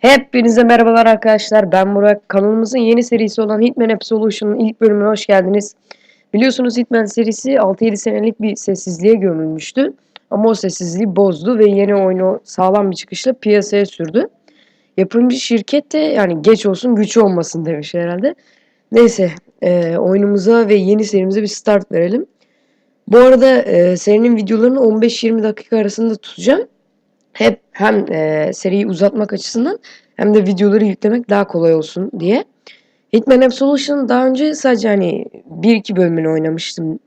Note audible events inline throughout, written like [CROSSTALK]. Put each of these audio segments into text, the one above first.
Hepinize merhabalar arkadaşlar. Ben Burak. Kanalımızın yeni serisi olan Hitman Absolution'un ilk bölümüne hoş geldiniz. Biliyorsunuz Hitman serisi 6-7 senelik bir sessizliğe gömülmüştü. Ama o sessizliği bozdu ve yeni oyunu sağlam bir çıkışla piyasaya sürdü. Yapımcı şirket de yani geç olsun güç olmasın demiş herhalde. Neyse e, oyunumuza ve yeni serimize bir start verelim. Bu arada e, serinin videolarını 15-20 dakika arasında tutacağım hep hem e, seriyi uzatmak açısından hem de videoları yüklemek daha kolay olsun diye. Hitman Absolution daha önce sadece hani bir iki bölümünü oynamıştım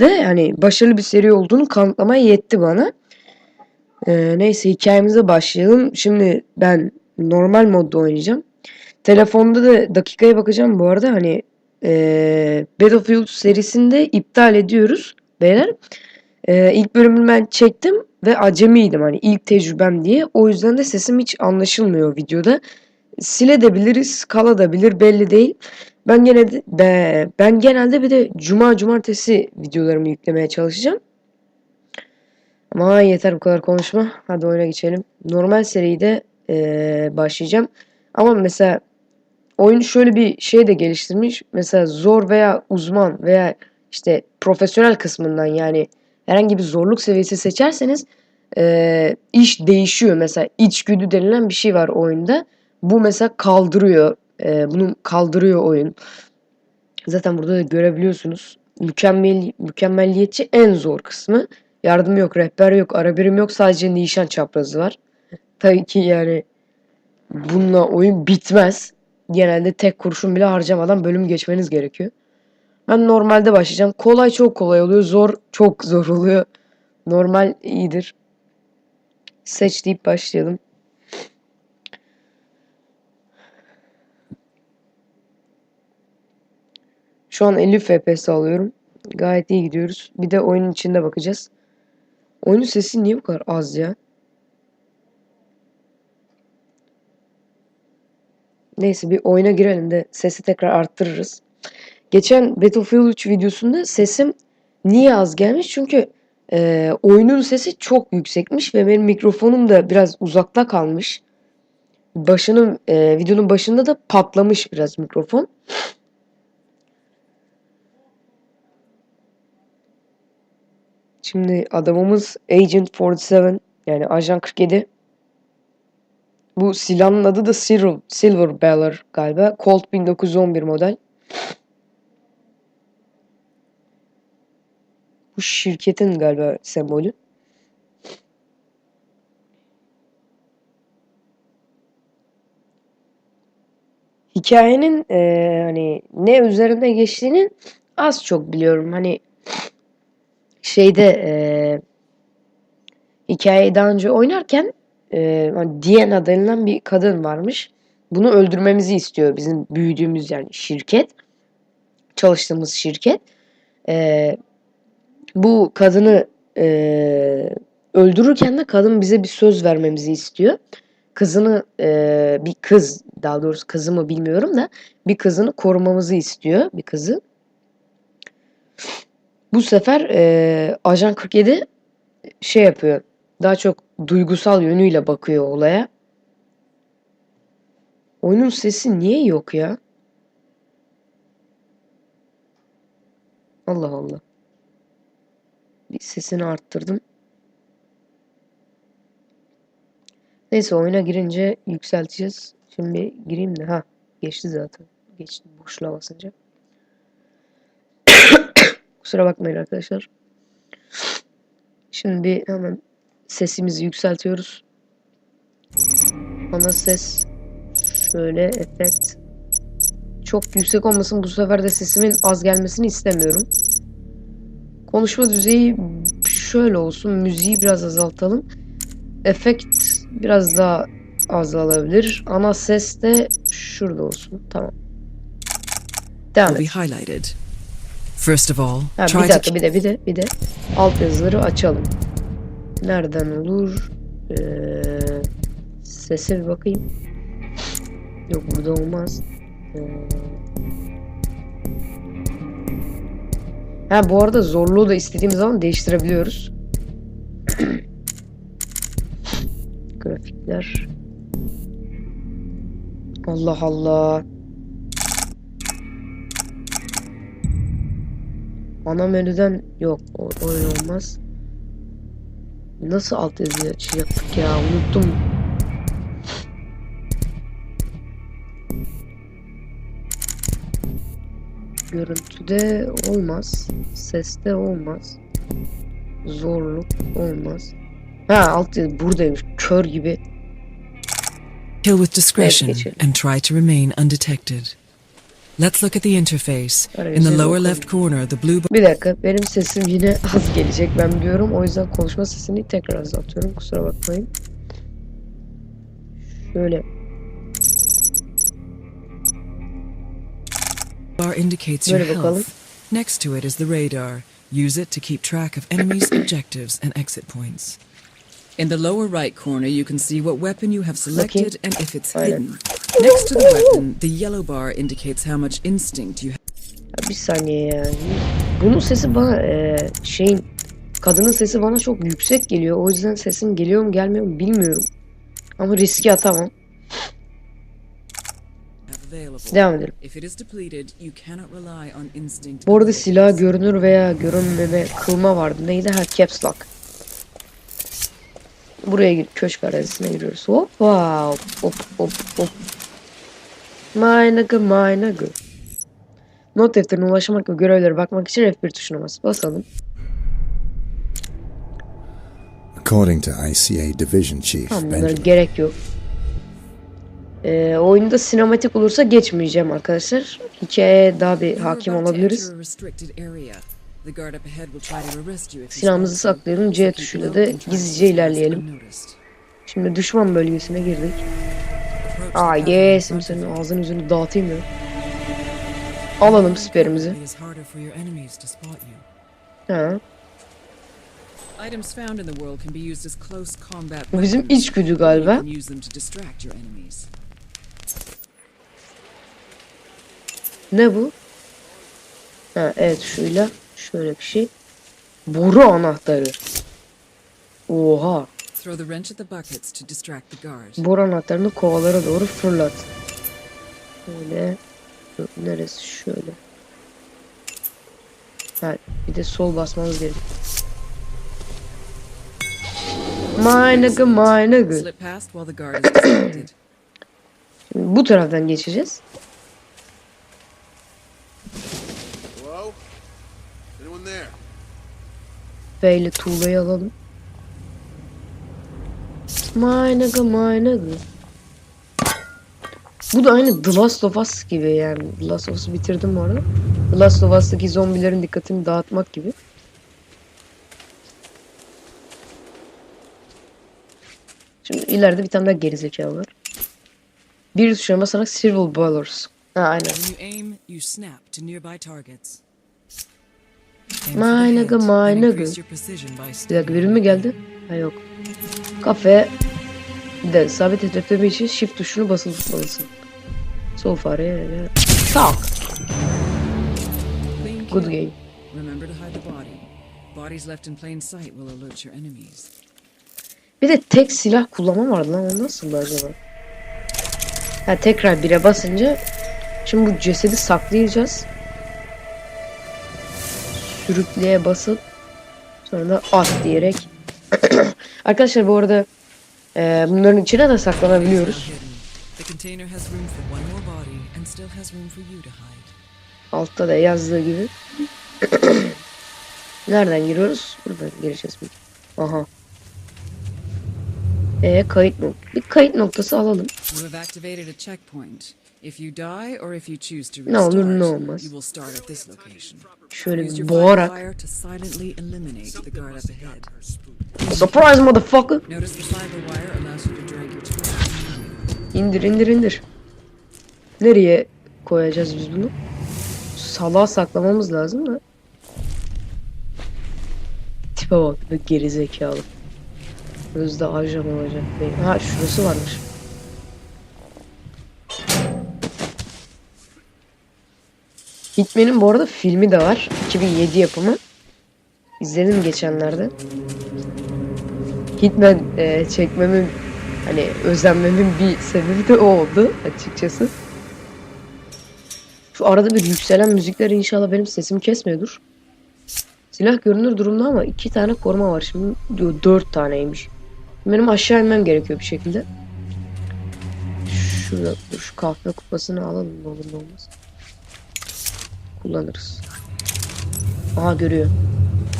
ve hani başarılı bir seri olduğunu kanıtlamaya yetti bana. E, neyse hikayemize başlayalım. Şimdi ben normal modda oynayacağım. Telefonda da dakikaya bakacağım bu arada hani e, Battlefield serisinde iptal ediyoruz beyler. E, ilk bölümünü ben çektim ve acemiydim hani ilk tecrübem diye. O yüzden de sesim hiç anlaşılmıyor videoda. Silebiliriz, kalabilir belli değil. Ben genelde be, ben genelde bir de cuma cumartesi videolarımı yüklemeye çalışacağım. Ama yeter bu kadar konuşma. Hadi oyuna geçelim. Normal seriyi de ee, başlayacağım. Ama mesela oyun şöyle bir şey de geliştirmiş. Mesela zor veya uzman veya işte profesyonel kısmından yani herhangi bir zorluk seviyesi seçerseniz e, iş değişiyor. Mesela içgüdü denilen bir şey var oyunda. Bu mesela kaldırıyor. E, bunu kaldırıyor oyun. Zaten burada da görebiliyorsunuz. Mükemmel, mükemmelliyetçi en zor kısmı. Yardım yok, rehber yok, ara birim yok. Sadece nişan çaprazı var. Tabii ki yani bununla oyun bitmez. Genelde tek kurşun bile harcamadan bölüm geçmeniz gerekiyor. Ben normalde başlayacağım. Kolay çok kolay oluyor. Zor çok zor oluyor. Normal iyidir. Seç deyip başlayalım. Şu an 50 FPS alıyorum. Gayet iyi gidiyoruz. Bir de oyunun içinde bakacağız. Oyunun sesi niye bu kadar az ya? Neyse bir oyuna girelim de sesi tekrar arttırırız. Geçen Battlefield 3 videosunda sesim niye az gelmiş? Çünkü e, oyunun sesi çok yüksekmiş ve benim mikrofonum da biraz uzakta kalmış. Başının e, videonun başında da patlamış biraz mikrofon. Şimdi adamımız Agent 47 yani Ajan 47. Bu silahın adı da Silver, Silver Beller galiba. Colt 1911 model. Bu şirketin galiba sembolü. Hikayenin e, hani ne üzerinde geçtiğini az çok biliyorum. Hani şeyde e, hikayeyi daha önce oynarken e, hani Diana denilen bir kadın varmış. Bunu öldürmemizi istiyor bizim büyüdüğümüz yani şirket. Çalıştığımız şirket. E, bu kadını e, öldürürken de kadın bize bir söz vermemizi istiyor. Kızını e, bir kız daha doğrusu kızı mı bilmiyorum da bir kızını korumamızı istiyor bir kızı. Bu sefer e, Ajan 47 şey yapıyor. Daha çok duygusal yönüyle bakıyor olaya. Oyunun sesi niye yok ya? Allah Allah. Sesini arttırdım. Neyse oyuna girince yükselteceğiz. Şimdi gireyim de. Ha geçti zaten. Geçti boşluğa basınca. [COUGHS] Kusura bakmayın arkadaşlar. Şimdi bir hemen sesimizi yükseltiyoruz. Ana ses. Şöyle efekt. Çok yüksek olmasın. Bu sefer de sesimin az gelmesini istemiyorum. Konuşma düzeyi şöyle olsun. Müziği biraz azaltalım. Efekt biraz daha azalabilir. Ana ses de şurada olsun. Tamam. Devam et. First of all, Ha, bir dakika bir de bir de bir de alt yazıları açalım. Nereden olur? Ee, sese bir bakayım. Yok burada olmaz. Ee, Ha bu arada zorluğu da istediğimiz zaman değiştirebiliyoruz. [CLEARS THROAT] Grafikler. Allah Allah. Ana menüden yok. O, öyle olmaz. Nasıl alt yazıyı açacaktık ya? Unuttum. Görüntüde olmaz. Seste olmaz. Zorluk olmaz. Ha alt buradaymış. Kör gibi. Kill with discretion and try to remain undetected. Let's look at the interface. In the lower left corner, the blue Bir dakika benim sesim yine [LAUGHS] az gelecek ben biliyorum. O yüzden konuşma sesini tekrar azaltıyorum. Kusura bakmayın. Şöyle. Bar indicates your health. Next to it is the radar. Use it to keep track of enemies' [COUGHS] objectives and exit points. In the lower right corner, you can see what weapon you have selected and if it's hidden. Next to the weapon, the yellow bar indicates how much instinct you have. saniye. Bunun sesi bana eee, şeyin kadının sesi bana çok yüksek geliyor. O yüzden sesim geliyor mu gelmiyor mu bilmiyorum. Ama riski atamam. On instinct. Bu arada silah görünür veya görünmeme kılma vardı. Neydi? Ha caps lock. Buraya gir köşk arazisine giriyoruz. Hop hop hop hop hop. My nigga my nigga. Not defterine ulaşmak ve görevlere bakmak için F1 tuşuna bas. Basalım. According to ICA Division Chief Tamam Benjamin, gerek yok. Ee, oyunda sinematik olursa geçmeyeceğim arkadaşlar. Hikayeye daha bir hakim olabiliriz. Silahımızı saklayalım. C tuşuyla da gizlice ilerleyelim. Şimdi düşman bölgesine girdik. Aa yes senin ağzını yüzünü dağıtayım ya. Alalım siperimizi. It is harder for your Ne bu? Ha evet şuyla şöyle bir şey. Boru anahtarı. Oha. Boru anahtarını kovalara doğru fırlat. Şöyle. Dur, Neresi şöyle. Ha bir de sol basmamız gerek. My nigga my nigga. Slip past while the guard is distracted. Şimdi bu taraftan geçeceğiz. F ile tuğlayı alalım. My nigga. Bu da aynı The Last of Us gibi yani. The Last of Us'ı bitirdim bu arada. The Last of Us'taki zombilerin dikkatini dağıtmak gibi. Şimdi ileride bir tane daha gerizekalı var. Bir tuşuna basarak Civil Ballers. Ha aynen. Precision by Bir dakika biri mi geldi? Ha yok. Kafe. De sabit hedefleme için shift tuşunu basılı tutmalısın. Sol fareye. Tak. Good game. Remember to hide the body. Bodies left in plain sight will alert your enemies. Bir de tek silah kullanma vardı lan. O nasıldı acaba? Ha tekrar bire basınca şimdi bu cesedi saklayacağız. Sürükleye basıp sonra da at diyerek [CLEARS THROAT] Arkadaşlar bu arada e, bunların içine de saklanabiliyoruz. Altta da yazdığı gibi. [CLEARS THROAT] Nereden giriyoruz? Buradan gireceğiz. Aha. E kayıt nok Bir kayıt noktası alalım. If you die or if you choose to Ne olur, restart, ne olmaz. you will start at this location. Şöyle Use bir your boğarak. fire to silently eliminate the guard up ahead. Surprise motherfucker. Notice the fiber wire allows you to drag your torch. İndir indir indir. Nereye koyacağız biz bunu? Salağa saklamamız lazım da. Tipe bak be geri zekalı. Gözde ajan olacak. be. Ha şurası varmış. Hitman'in bu arada filmi de var. 2007 yapımı. İzledim geçenlerde. Hitman e, çekmemin Hani özenmemin bir sebebi de o oldu açıkçası. Şu arada bir yükselen müzikler inşallah benim sesimi kesmiyordur. Silah görünür durumda ama iki tane koruma var şimdi. Diyor dört taneymiş. Benim aşağı inmem gerekiyor bir şekilde. Şurada şu kahve kupasını alalım ne olur ne olmaz. Kullanırız. Aha görüyor.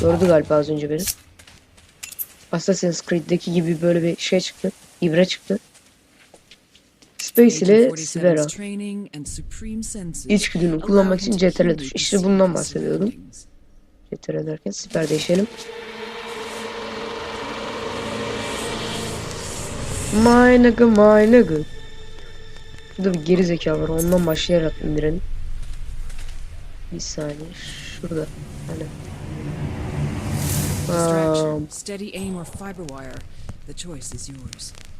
Gördü galiba az önce beni. Assassin's Creed'deki gibi böyle bir şey çıktı. İbre çıktı. Space ile Agent Sivera. 47's training and supreme senses İçgüdünü kullanmak için CTRL tuş. İşte bundan bahsediyordum. Yeter ederken siper değişelim. My nigga my nigga. Burada bir geri zeka var ondan başlayarak indirelim. Bir saniye şurada. Hani.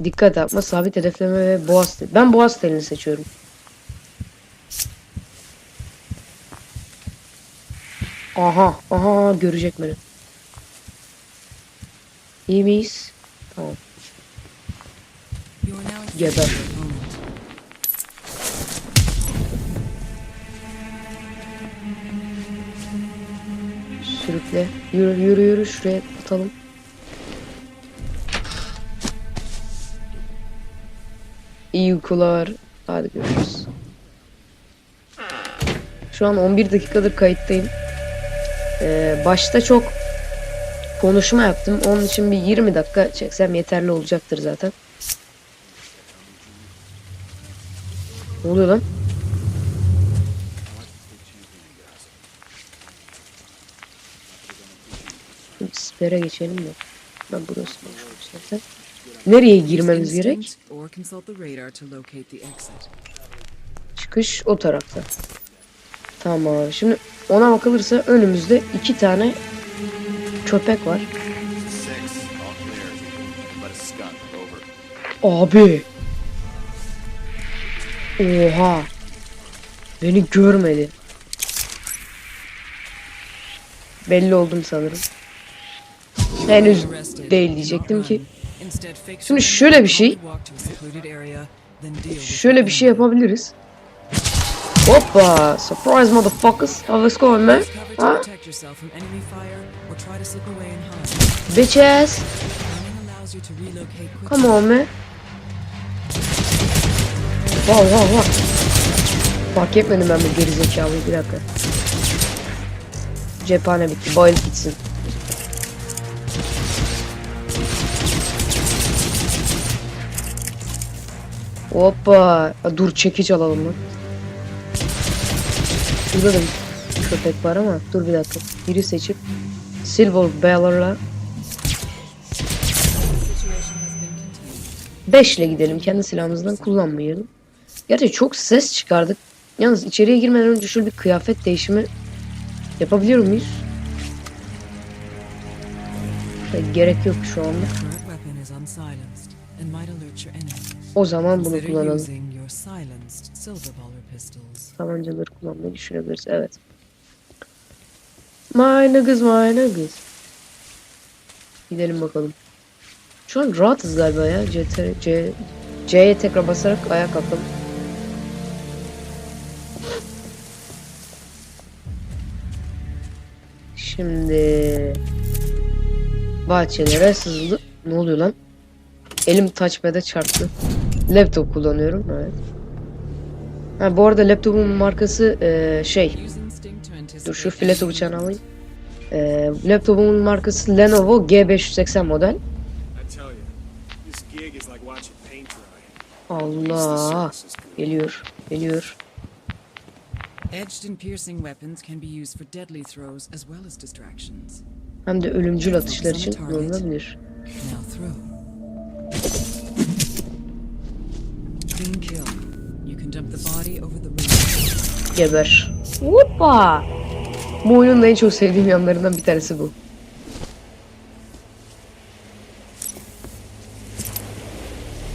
Dikkat atma, sabit hedefleme ve boğaz teli. Ben boğaz telini seçiyorum. Aha, aha görecek beni. İyi miyiz? Tamam. Geber. Sürükle. Yürü yürü yürü şuraya atalım. İyi uykular. Hadi görüşürüz. Şu an 11 dakikadır kayıttayım. Ee, başta çok konuşma yaptım. Onun için bir 20 dakika çeksem yeterli olacaktır zaten. Ne oluyor lan? Sipere geçelim de. Ben burası boşmuş zaten. Nereye girmemiz gerek? Çıkış o tarafta. Tamam. Şimdi ona bakılırsa önümüzde iki tane köpek var. Abi. Oha. Beni görmedi. Belli oldum sanırım. Henüz değil diyecektim ki. Şimdi şöyle bir şey- Şöyle bir şey yapabiliriz. Hoppa! Surprise motherfuckers. How let's go man. Ha? relocate quickly. Come on man. Wow wow wow. Fark etmedim ben bu gerizekalıyı bir dakika. Cephane bitti. Bayıl gitsin. Hoppa. Dur çekiç alalım lan. Şurada da bir köpek var ama dur bir dakika. Biri seçip Silver contained. 5 ile gidelim. Kendi silahımızdan kullanmayalım. Gerçi çok ses çıkardık. Yalnız içeriye girmeden önce şöyle bir kıyafet değişimi yapabiliyor muyuz? Gerek yok şu anda. O zaman bunu kullanalım. Tabancaları kullanmayı düşünebiliriz. Evet. My niggas, my niggas. Gidelim bakalım. Şu an rahatız galiba ya. C, C, C'ye tekrar basarak ayağa kalkalım. Şimdi bahçelere sızıldı. Ne oluyor lan? Elim touchpad'e çarptı. Laptop kullanıyorum. Evet. Ha, bu arada laptopun markası eee, şey. Dur şu fileto bıçağını alayım. Eee laptopumun markası Lenovo G580 model. Allah. Geliyor. Geliyor. Edged and piercing weapons can be used for deadly throws as well as distractions. Hem de ölümcül atışlar için kullanılabilir. Now throw. Clean kill. You can dump the body over the river. Geber. Hoppa. Bu oyunun en çok sevdiğim yanlarından bir tanesi bu.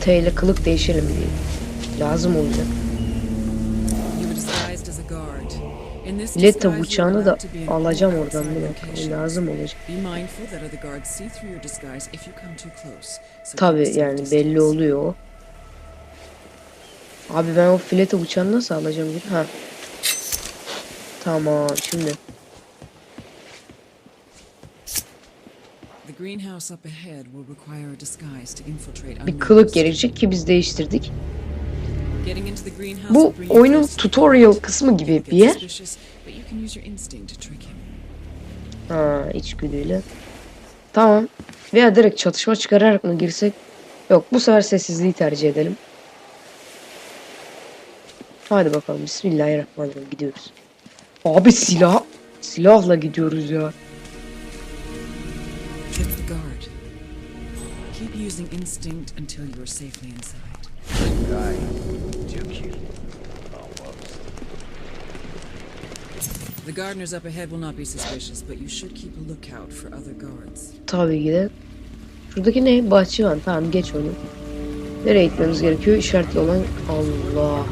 T ile kılık değişelim diye. Lazım olacak. Letta bıçağını da alacağım oradan locations. Lazım olacak. Be mindful that other guards see through your disguise if you come too close. So keep a Tabi yani belli oluyor. Abi ben o filete bıçağını nasıl alacağım geri? Ha. Tamam şimdi. Bir kılık gelecek ki biz değiştirdik. Bu oyunun tutorial kısmı gibi bir yer. Ha içgüdüyle. Tamam. Veya direkt çatışma çıkararak mı girsek? Yok bu sefer sessizliği tercih edelim. Hadi bakalım Bismillahirrahmanirrahim gidiyoruz. Abi silah silahla gidiyoruz ya. Trick the guard. Keep using instinct until you are safely inside. The gardeners up ahead will not be suspicious, but you should keep a lookout for other guards. Tabii ki de. Şuradaki ne? Bahçıvan. Tamam geç onu. Nereye gitmemiz gerekiyor? İşaretli olan Allah.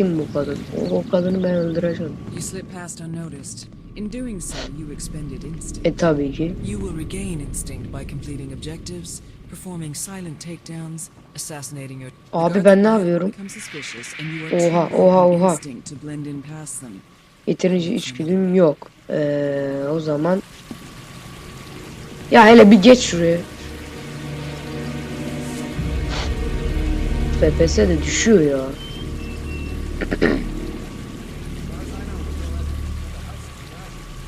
Kim bu kadın? O, o kadını ben öldüreceğim. You slip past unnoticed. In doing so, you expended instinct. E tabii ki. You will regain instinct by completing objectives, performing silent takedowns, assassinating your. Abi ben ne yapıyorum? Oha, oha, oha. Yeterince içgüdüm yok. Ee, o zaman... Ya hele bir geç şuraya. FPS de düşüyor ya.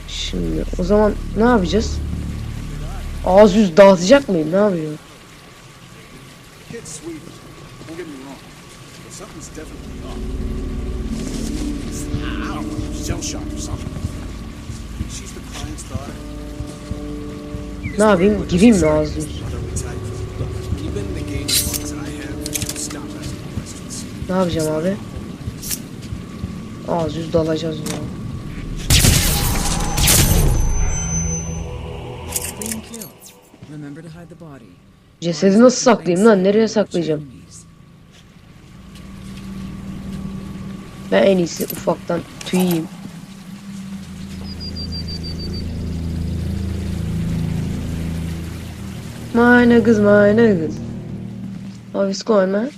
Şimdi o zaman ne yapacağız? Ağız yüz dağıtacak mıyım? Ne yapıyorum? Kid's sweet. Don't get me wrong. But something's definitely off. I don't know, shell shock or something. She's the client's daughter. Ne yapayım? Gireyim mi ağız yüz? Ne yapacağım abi? Ağız yüz dalacağız ya. Cesedi nasıl saklayayım lan? Nereye saklayacağım? Ben en iyisi ufaktan tüyeyim. Meine kız, meine kız. How is going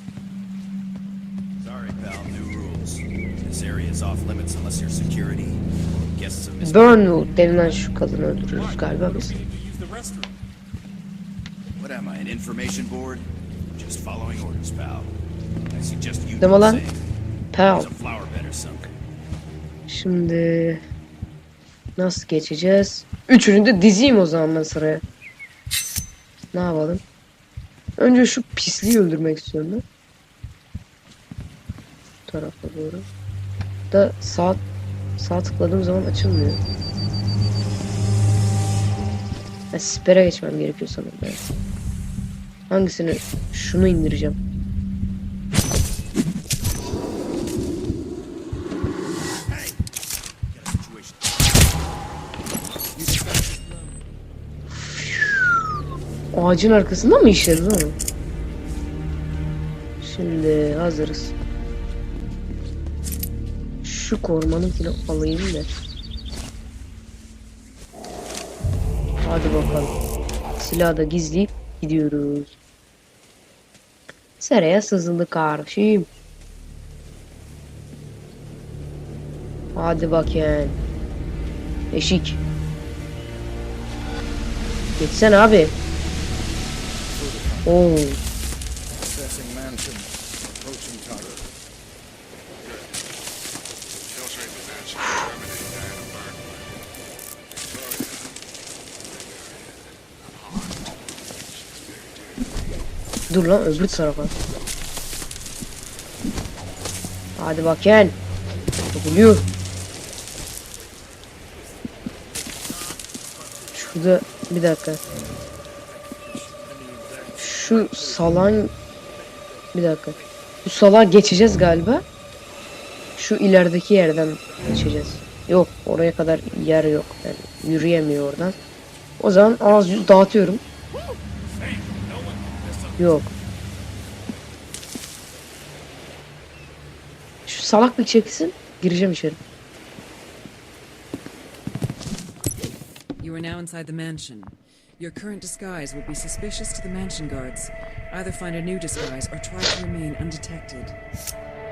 Burnwood denilen şu kadını öldürüyoruz galiba biz. Need to use the restroom. What am I, an information board? Just following orders, pal. I suggest you do Deme lan. Pal. Şimdi nasıl geçeceğiz? Üçünü de dizeyim o zaman ben sıraya. Ne yapalım? Önce şu pisliği öldürmek istiyorum ben. Bu tarafa doğru. Da sağ sağ tıkladığım zaman açılmıyor. Ha, sipere geçmem gerekiyor sanırım. Evet. Hangisini? Şunu indireceğim. Ağacın arkasında mı işledin onu? Şimdi hazırız. Şu korumanınkini alayım da. Hadi bakalım. Silahı da gizleyip gidiyoruz. Seraya sızıldı kardeşim. Hadi bakayım. Eşik. Geçsene abi. Oo. Dur lan öbür tarafa. Hadi bakayım. Geliyor. Şurada bir dakika. Şu salan bir dakika. Bu salağa geçeceğiz galiba. Şu ilerideki yerden geçeceğiz. Yok oraya kadar yer yok. Yani yürüyemiyor oradan. O zaman yüz dağıtıyorum. Yok. salaklık çeksin. Gireceğim içeri. You are now inside the mansion. Your current disguise will be suspicious to the mansion guards. Either find a new disguise or try to remain undetected.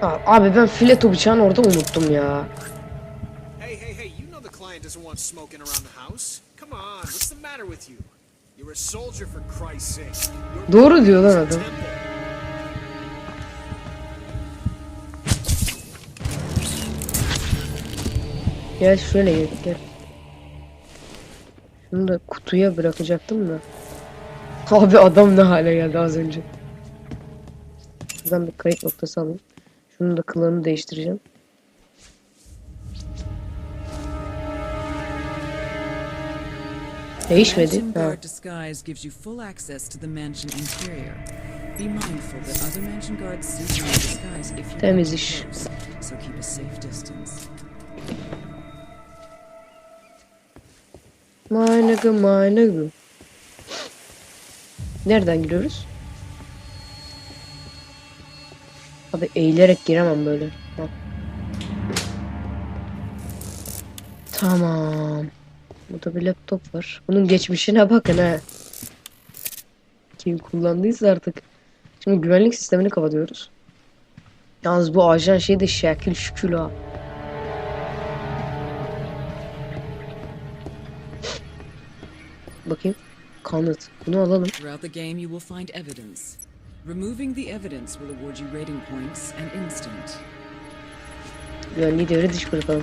Aa, abi ben fileto bıçağını orada unuttum ya. Hey, hey, hey, you know the client doesn't want smoking around the house. Come on, what's the matter with you? Doğru diyor lan adam. Gel şöyle gel. gel. Şunu da kutuya bırakacaktım da. Abi adam ne hale geldi az önce. Şuradan bir kayıt noktası alayım. Şunun da kılığını değiştireceğim. Safe distance. My nigga, my nigga. Nereden giriyoruz? Abi eğilerek giremem böyle. Ha. Tamam. Burada bir laptop var. Bunun geçmişine bakın ha. Kim kullandıysa artık. Şimdi güvenlik sistemini kapatıyoruz. Yalnız bu ajan şey de şekil şükül ha. Bakayım. Kanıt. Bunu alalım. Throughout the game, you will find evidence. Removing the evidence will award you rating points and instant. Güvenliği devre dışı bırakalım.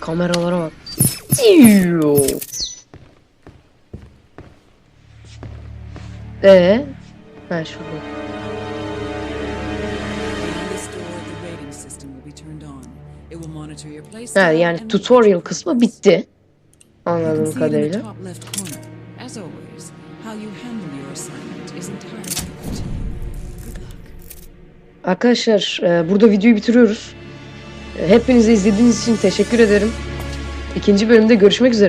Kameralara bak. Ee? Ha şurada. Playstyle yani tutorial kısmı bitti. Anladığım kadarıyla. Arkadaşlar e, burada videoyu bitiriyoruz. E, Hepinize izlediğiniz için teşekkür ederim. İkinci bölümde görüşmek üzere.